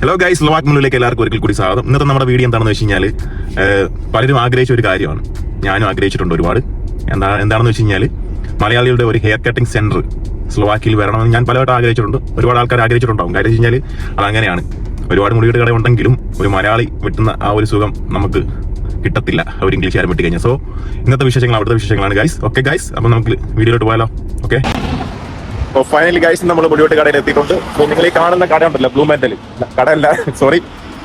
Hello guys Slovak മുന്നിലേക്ക് എല്ലാവർക്കും ഒരിക്കൽ കൂടി സ്വാഗതം. ഇന്നത്തെ നമ്മുടെ വീഡിയോ എന്താണെന്ന് വെച്ച് കഴിഞ്ഞാൽ പലരും ആഗ്രഹിച്ച ഒരു കാര്യമാണ്. ഞാനും ആഗ്രഹിച്ചിട്ടുണ്ട് ഒരുപാട്. എന്താ എന്താണെന്ന് വെച്ച് കഴിഞ്ഞാൽ മലയാളികളുടെ ഒരു ഹെയർ കട്ടിംഗ് സെന്റർ സ്ലോവാക്കിയിൽ വരണമെന്ന് ഞാൻ പലവട്ടം ആഗ്രഹിച്ചിട്ടുണ്ട്. ഒരുപാട് ആൾക്കാർ ആഗ്രഹിച്ചിട്ടുണ്ടാവും. കാര്യം വെച്ച് കഴിഞ്ഞാൽ അതങ്ങനെയാണ്. ഒരുപാട് മുടിയുടെ കട ഉണ്ടെങ്കിലും ഒരു മലയാളി വെട്ടുന്ന ആ ഒരു സുഖം നമുക്ക് കിട്ടത്തില്ല. അവർ ഇംഗ്ലീഷുകാരൻ വെട്ടി കഴിഞ്ഞാൽ. സോ ഇന്നത്തെ വിശേഷങ്ങൾ അവിടുത്തെ വിശേഷങ്ങളാണ് ഗൈസ് ഓക്കെ ഗൈസ് അപ്പം നമുക്ക് വീഡിയോയിലോട്ട് പോയാലോ. ഓക്കെ അപ്പോൾ ഫൈനലി ഗൈസ് നമ്മൾ മുടിയോട്ട് കടയിൽ എത്തിയിട്ടുണ്ട്. നിങ്ങൾ ഈ കാണുന്ന കട ഉണ്ടല്ലോ ബ്ലൂ മെന്റൽ കടയല്ല സോറി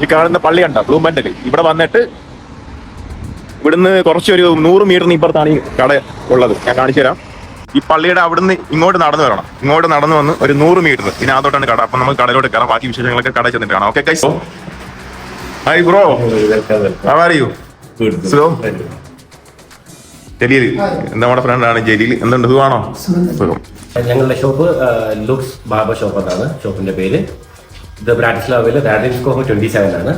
ഈ കാണുന്ന പള്ളി ഉണ്ടോ ബ്ലൂ മെന്റൽ ഇവിടെ വന്നിട്ട് ഇവിടുന്ന് കുറച്ചൊരു നൂറ് മീറ്ററിന് ഇപ്പുറത്താണ് ഈ കട ഉള്ളത്. ഞാൻ കാണിച്ചു തരാം. ഈ പള്ളിയുടെ അവിടുന്ന് ഇങ്ങോട്ട് നടന്നു വരണം. ഇങ്ങോട്ട് നടന്നു വന്ന് ഒരു നൂറ് മീറ്റർ ഇതിനകത്തോട്ടാണ് കട. അപ്പൊ നമുക്ക് കടയിലോട്ട് കയറാം. ബാക്കി വിശേഷങ്ങളൊക്കെ കടയിൽ ചെന്നിട്ട് കാണാം. Okay guys hi bro are you എന്താ ജലീൽ നമ്മുടെ ഫ്രണ്ടാണ് ജലീൽ? എന്തുണ്ട്? സുഖമാണോ? സുഖം. ഞങ്ങളുടെ ഷോപ്പ് ലുക്സ് ബാബ ഷോപ്പ് എന്നാണ് ഷോപ്പിന്റെ പേര്. ഇത് ബ്രാറ്റിസ്ലാവിൽ രാജൻസ്കോഫ് ട്വന്റി സെവൻ ആണ്.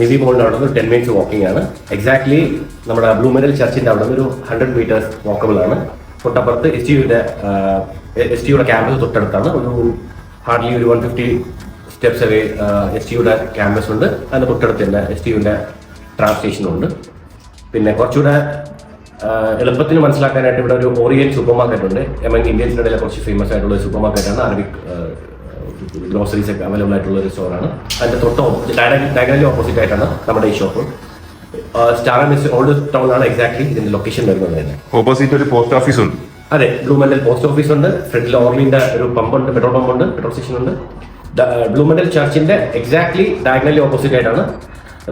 നിവി മോളിന്റെ അവിടെ നിന്ന് ടെൻ മിനിറ്റ്സ് വാക്കിംഗ് ആണ്. എക്സാക്ട്ലി നമ്മുടെ ബ്ലൂ മെഡൽ ചർച്ചിന്റെ അവിടെ നിന്ന് ഒരു ഹൺഡ്രഡ് മീറ്റേഴ്സ് വാക്കബിൾ ആണ്. തൊട്ടപ്പുറത്ത് എസ് ടിയുടെ എസ് ടിയുടെ ക്യാമ്പസ് തൊട്ടടുത്താണ്. ഒരു ഹാർഡ്ലി ഒരു one fifty steps away S ടിയുടെ ക്യാമ്പസ് ഉണ്ട്. അതിന്റെ തൊട്ടടുത്ത് തന്നെ എസ് ടിയുടെ യുടെ ട്രാൻസ്ലേഷനും ഉണ്ട്. പിന്നെ കുറച്ചുകൂടെ ആഹ് എളുപ്പത്തിന് മനസ്സിലാക്കാനായിട്ട് ഇവിടെ ഒരു ഓറിയൻ സൂപ്പർ മാർക്കറ്റ് ഉണ്ട് എമംഗ് ഇന്ത്യൻസിന്റെ ഇടയിലെ കുറച്ച് ഫേമസ് ആയിട്ടുള്ള ഒരു സൂപ്പർ മാർക്കറ്റാണ് അറബിക് ഗ്രോസറീസ് ഒക്കെ അവൈലബിൾ ആയിട്ടുള്ള ഒരു സ്റ്റോറാണ് അതിന്റെ തൊട്ട് ഡയഗനലി ഓപ്പോസിറ്റ് ആയിട്ടാണ് നമ്മുടെ ഈ shop star miss old town ആണ് എക്സാക്ട്ലി ഇതിന്റെ ലൊക്കേഷൻ വരുന്നത് തന്നെ. ഓപ്പോസിറ്റ് ഒരു പോസ്റ്റ് ഓഫീസ് ഉണ്ട്. അതെ ബ്ലൂമെന്റൽ പോസ്റ്റ് ഓഫീസ് ഉണ്ട്. ഫ്രണ്ടിൽ ഓർലിന്റെ ഒരു പമ്പ് ഉണ്ട് പെട്രോൾ പമ്പ് ഉണ്ട് പെട്രോൾ സ്റ്റേഷൻ ഉണ്ട്. ബ്ലൂമെന്റൽ ചർച്ചിന്റെ എക്സാക്ട്ലി ഡയഗനലി ഓപ്പോസിറ്റ് ആയിട്ടാണ്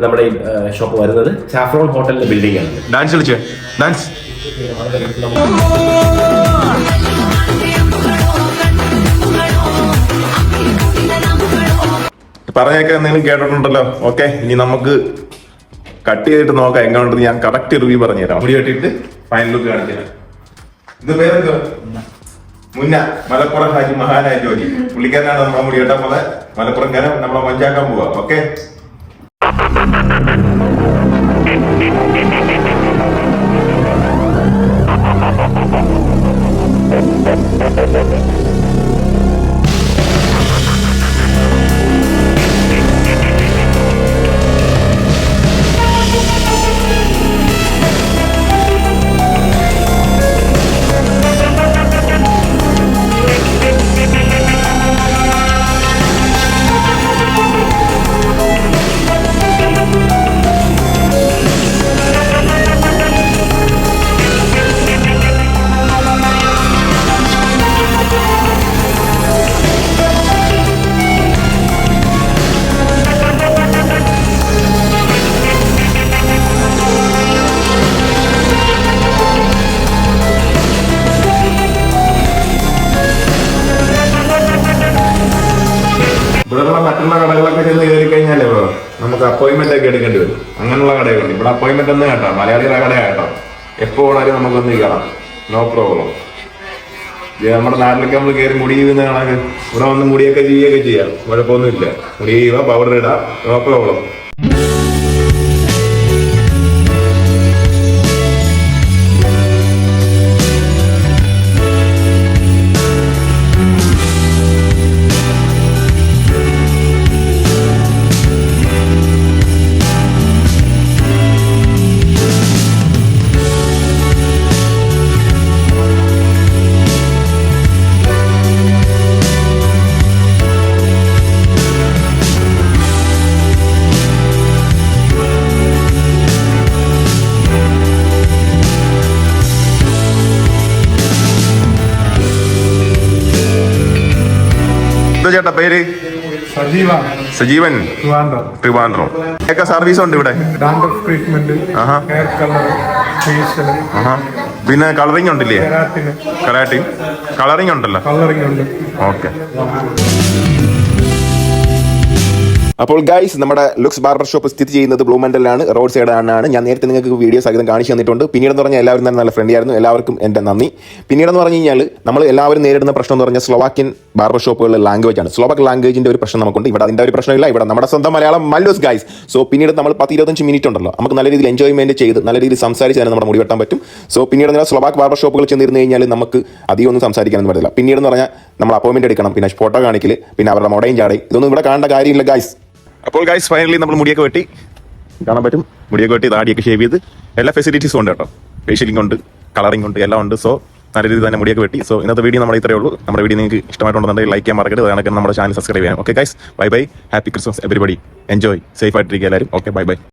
നമ്മുടെ ഈ ഷോപ്പ് വരുന്നത് സാഫ്രോൺ ഹോട്ടലിന്റെ ബിൽഡിംഗ് ആണ്. ഡാൻസ് കളിച്ചേ. ഡാൻസ് പറഞ്ഞൊക്കെ എന്തെങ്കിലും കേട്ടിട്ടുണ്ടല്ലോ. ഓക്കെ ഇനി നമുക്ക് കട്ട് ചെയ്തിട്ട് നോക്കാം എങ്ങനെയുണ്ടെന്ന് ഞാൻ കറക്റ്റ് റിവ്യൂ പറഞ്ഞുതരാം. മുടി കെട്ടിയിട്ട് ഫൈനൽ ലുക്ക് കാണിച്ചു തരാം ഇത് പേരെന്തോ മുന്ന. മലപ്പുറം ഹാജി മഹാനായ ജോലി. പുള്ളിക്കാരനാണ് നമ്മളെ മുടി കെട്ടാൻ പോലെ മലപ്പുറം കാരൻ നമ്മളെ മഞ്ചാക്കാൻ പോവാ. Okay Thank you. ഒക്കെ എടുക്കേണ്ടി വരും. അങ്ങനെയുള്ള കടകളുണ്ട്. ഇവിടെ അപ്പോയിന്റ്മെന്റ് ഒന്നും കേട്ടോ. മലയാളികളുടെ കട കേട്ടോ. എപ്പോ വേണാലും നമുക്കൊന്ന് കയറാം നോ പ്രോബ്ലം നമ്മുടെ നാട്ടിലൊക്കെ നമ്മൾ കയറി മുടി ചെയ്യുന്ന കണക്ക്. ഇവിടെ വന്ന് മുടിയൊക്കെ ചെയ്യുകയൊക്കെ ചെയ്യാം. കുഴപ്പമൊന്നുമില്ല. മുടി ചെയ്യുക പൗഡർ ഇടാം. നോ പ്രോബ്ലം പേര്? സജീവ. സജീവൻ. ട്രിവാൻഡ്രം. ഒക്കെ സർവീസ് ഉണ്ട് ഇവിടെ? പിന്നെ കളറിംഗ് ഉണ്ടല്ലേ? കരാട്ടിൻ. കരാട്ടി കളറിംഗ് ഉണ്ടല്ലോ ഓക്കെ അപ്പോൾ ഗൈസ് നമ്മുടെ ലുക്സ് ബാർബർ ഷോപ്പ് സ്ഥിതി ചെയ്യുന്നത് ബ്ലൂമെന്റലാണ് റോഡ് സൈഡ് ആണ്. ഞാൻ നേരത്തെ നിങ്ങൾക്ക് വീഡിയോ സഹിതം കാണിച്ചു തന്നിട്ടുണ്ട്. പിന്നീട് എന്ന് പറഞ്ഞാൽ എല്ലാവരും തന്നെ നല്ല ഫ്രണ്ട്ലി ആയിരുന്നു. എല്ലാവർക്കും എന്റെ നന്ദി. പിന്നീട് എന്ന് പറഞ്ഞു കഴിഞ്ഞാൽ നമ്മൾ എല്ലാവരും നേരിടുന്ന പ്രശ്നം എന്ന് പറഞ്ഞാൽ സ്ലോവാക്യൻ ബാർബർ ഷോപ്പുകളിലെ ലാംഗ്വേജ് ആണ്. സ്ലോവാക് ലാംഗ്വേജിന്റെ ഒരു പ്രശ്നം നമുക്കുണ്ട്. ഇവിടെ അതിന്റെ ഒരു പ്രശ്നമില്ല. ഇവിടെ നമ്മുടെ സ്വന്തം മലയാളം മല്ലൂസ് ഗൈസ് സോ പിന്നീട് നമ്മൾ പത്ത് ഇരുപത്തഞ്ച് മിനിറ്റ് ഉണ്ടല്ലോ. നമുക്ക് നല്ല രീതിയിൽ എൻജോയ്മെന്റ് ചെയ്ത് നല്ല രീതിയിൽ സംസാരിച്ച് തന്നെ നമ്മുടെ മുടി വെട്ടാൻ പറ്റും. സോ പിന്നീട് നിങ്ങൾ സ്ലോവാക് ബാർബർ ഷോപ്പുകൾ ചെന്നിരുന്നു കഴിഞ്ഞാൽ നമുക്ക് അധികം ഒന്നും സംസാരിക്കാനൊന്നും പറ്റില്ല പിന്നീട് എന്ന് പറഞ്ഞാൽ നമ്മൾ അപ്പോയിന്റ്മെന്റ് എടുക്കണം. പിന്നെ ഫോട്ടോ കാണിക്കൽ പിന്നെ അവരുടെ മുടയും ചാടയും ഇതൊന്നും ഇവിടെ കാണേണ്ട കാര്യമില്ല ഗൈസ് അപ്പോൾ ഗൈസ് ഫൈനലി നമ്മൾ മുടിയൊക്കെ വെട്ടി. കാണാൻ പറ്റും? മുടിയൊക്കെ വെട്ടി താടിയൊക്കെ ഷേവ് ചെയ്ത്. എല്ലാ ഫെസിലിറ്റീസും ഉണ്ട് കേട്ടോ. ഫേഷ്യലിംഗ് ഉണ്ട് കളറിംഗ് ഉണ്ട് എല്ലാം ഉണ്ട്. സോ നല്ല രീതിയിൽ തന്നെ മുടിയൊക്കെ വെട്ടി. സോ ഇന്നത്തെ വീഡിയോ നമ്മൾ ഇത്രയേ ഉള്ളൂ. നമ്മുടെ വീഡിയോ നിങ്ങൾക്ക് ഇഷ്ടമായിട്ടുണ്ടെന്നുണ്ടെങ്കിൽ ലൈക്ക് ചെയ്യാൻ മറക്കരുത്. അതാണ് നമ്മുടെ ചാനൽ സബ്സ്ക്രൈബ് ചെയ്യാം okay guys bye bye happy Christmas everybody enjoy safe ആയിട്ടിരിക്കുക എല്ലാവരും. Okay bye bye